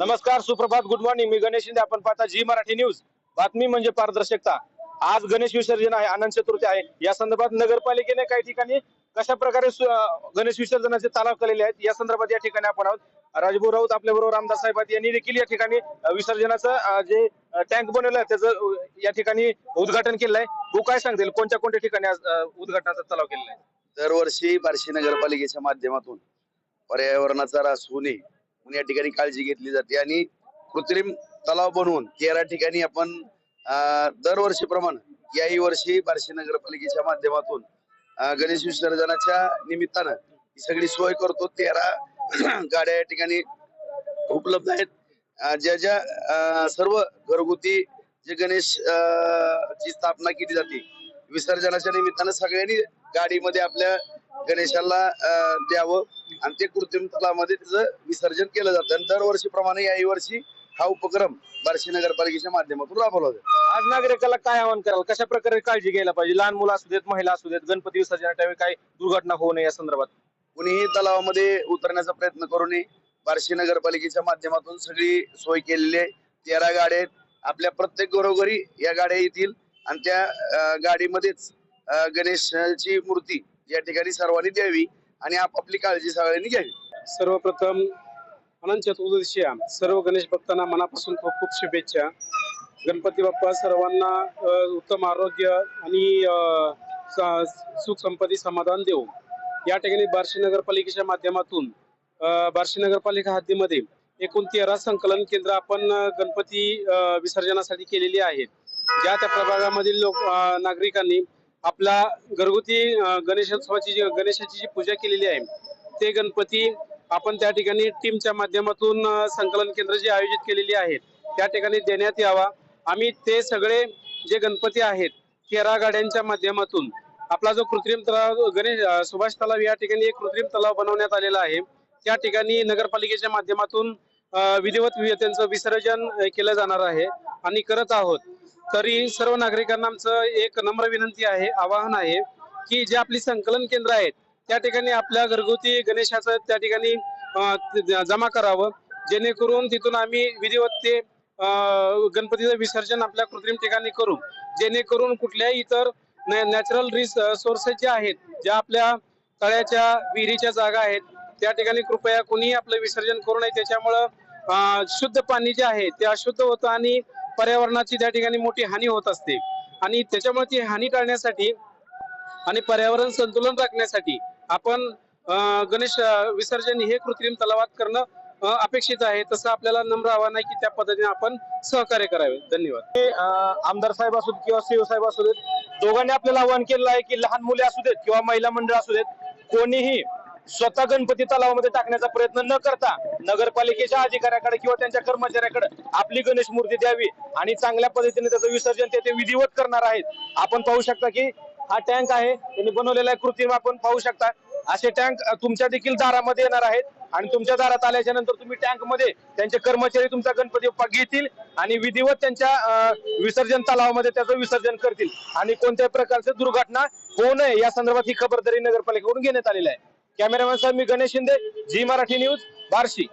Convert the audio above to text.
नमस्कार सुप्रभात. Good morning मी गणेश शिंदे. आपण पाहता जी मराठी न्यूज बातमी म्हणजे पारदर्शकता. आज गणेश विसर्जन आहे अनंत चतुर्थी आहे. या संदर्भात नगरपालिकेने काही ठिकाणी कशा प्रकारे गणेश विसर्जनाचे तलाव केलेले आहेत या संदर्भात या ठिकाणी आपण आहोत. राजभाऊ राऊत आपल्या बरोबर रामदास साहेब यांनी देखील या ठिकाणी विसर्जनाचं जे टँक बनवलं आहे त्याचं या ठिकाणी उद्घाटन केलंय तू काय सांगतील कोणत्या कोणत्या ठिकाणी उद्घाटनाचा तलाव केलेला आहे? दरवर्षी बार्शी नगरपालिकेच्या माध्यमातून पर्यावरणाचा ऱ्हास होऊ नये म्हणून या ठिकाणी काळजी घेतली जाते आणि कृत्रिम तलाव बनवून तेरा ठिकाणी आपण दरवर्षीप्रमाणे याही वर्षी बार्शी नगरपालिकेच्या माध्यमातून गणेश विसर्जनाच्या निमित्तानं ही सगळी सोय करतो. तेरा गाड्या या ठिकाणी उपलब्ध आहेत. ज्या ज्या सर्व घरगुती जे गणेश ची स्थापना केली जाते विसर्जनाच्या निमित्तानं सगळ्यांनी गाडीमध्ये आपल्या गणेशाला द्यावं. आणि ते कृत्रिम तलामध्ये त्याचं विसर्जन केलं जातं. आणि दरवर्षीप्रमाणे याही वर्षी हा उपक्रम बार्शी नगरपालिकेच्या माध्यमातून राबवला जातो. आज नागरिकाला काय आवाहन कराल? कशा प्रकारे काळजी घ्यायला पाहिजे? लहान मुलं असू देत महिला असू देत गणपती विसर्जनाच्या वेळी काही दुर्घटना होऊ नये या संदर्भात. कुणीही तलावामध्ये उतरण्याचा प्रयत्न करू नये. बार्शी नगरपालिकेच्या माध्यमातून सगळी सोय केलेली आहे. तेरा गाड्या आहेत. आपल्या प्रत्येक घरोघरी या गाड्या येतील. आणि त्या अं, गाडीमध्येच अं, गणेशाची मूर्ती या ठिकाणी सर्वांनी द्यावी आणि आपापली काळजी सगळ्यांनी घ्यावी. सर्वप्रथम अनंत चतुर्दशीया सर्व गणेश भक्तांना मनापासून खूप खूप शुभेच्छा. गणपती बाप्पा सर्वांना उत्तम आरोग्य आणि स- सुख संपत्ती समाधान देऊ या ठिकाणी बार्शी नगरपालिकेच्या माध्यमातून बार्शी नगरपालिका हद्दीमध्ये एकूण तेरा संकलन केंद्र आपण गणपती विसर्जनासाठी केलेली आहेत. ज्या त्या प्रभागामधील लोक नागरिकांनी आपला घरगुती गणेशोत्सवाची जी गणेशाची जी पूजा केलेली आहे ते गणपती आपण त्या ठिकाणी टीमच्या माध्यमातून संकलन केंद्र जे आयोजित केलेली आहेत त्या ठिकाणी देण्यात यावा. आम्ही ते सगळे जे गणपती आहेत तेरा गाड्यांच्या माध्यमातून आपला जो कृत्रिम तलाव गणेश सुभाष तलाव या ठिकाणी एक कृत्रिम तलाव बनवण्यात आलेला आहे. त्या ठिकाणी नगरपालिकेच्या माध्यमातून विधिवत त्यांचं विसर्जन केलं जाणार आहे आणि करत आहोत. तरी सर्व नागरिकांना आमचं एक नम्र विनंती आहे आवाहन आहे की जे आपली संकलन केंद्र आहेत त्या ठिकाणी आपल्या घरगुती गणेशाचं त्या ठिकाणी जमा करावं. जेणेकरून तिथून आम्ही विधिवत ते गणपतीचं विसर्जन आपल्या कृत्रिम ठिकाणी करू. जेणेकरून कुठल्याही इतर नॅचरल रिस सोर्सेस जे आहेत ज्या आपल्या तळ्याच्या विहिरीच्या जागा आहेत त्या ठिकाणी कृपया कोणीही आपलं विसर्जन करू नये. त्याच्यामुळं शुद्ध पाणी जे आहे ते अशुद्ध होतं आणि पर्यावरणाची त्या ठिकाणी मोठी हानी होत असते. आणि त्याच्यामुळे ती हानी टाळण्यासाठी आणि पर्यावरण संतुलन राखण्यासाठी आपण गणेश विसर्जन हे कृत्रिम तलावात करणं अपेक्षित आहे. तसं आपल्याला नम्र आव्हान आहे की त्या पद्धतीने आपण सहकार्य करावे. धन्यवाद. आमदार साहेब असू देत किंवा सीओ साहेब असू देत दोघांनी आपल्याला आवाहन केलेलं आहे की लहान मुले असू देत किंवा महिला मंडळ असू देत कोणीही स्वतः गणपती तलावामध्ये टाकण्याचा प्रयत्न न करता नगरपालिकेच्या अधिकाऱ्याकडे किंवा त्यांच्या कर्मचाऱ्याकडे आपली गणेश मूर्ती द्यावी आणि चांगल्या पद्धतीने त्याचं विसर्जन ते विधिवत करणार आहेत. आपण पाहू शकता की हा टँक आहे. त्यांनी बनवलेला आहे कृत्रिम आपण पाहू शकता. असे टँक तुमच्या देखील दारामध्ये येणार आहेत. आणि तुमच्या दारात आल्याच्यानंतर तुम्ही टँकमध्ये त्यांचे कर्मचारी तुमचा गणपती बाप्पा घेतील आणि विधिवत त्यांच्या विसर्जन तलावामध्ये त्याचं विसर्जन करतील. आणि कोणत्याही प्रकारची दुर्घटना होऊ नये या संदर्भात ही खबरदारी नगरपालिकेकडून घेण्यात आलेली आहे. कॅमेरामॅन साहेब मी गणेश शिंदे जी मराठी न्यूज बार्शी.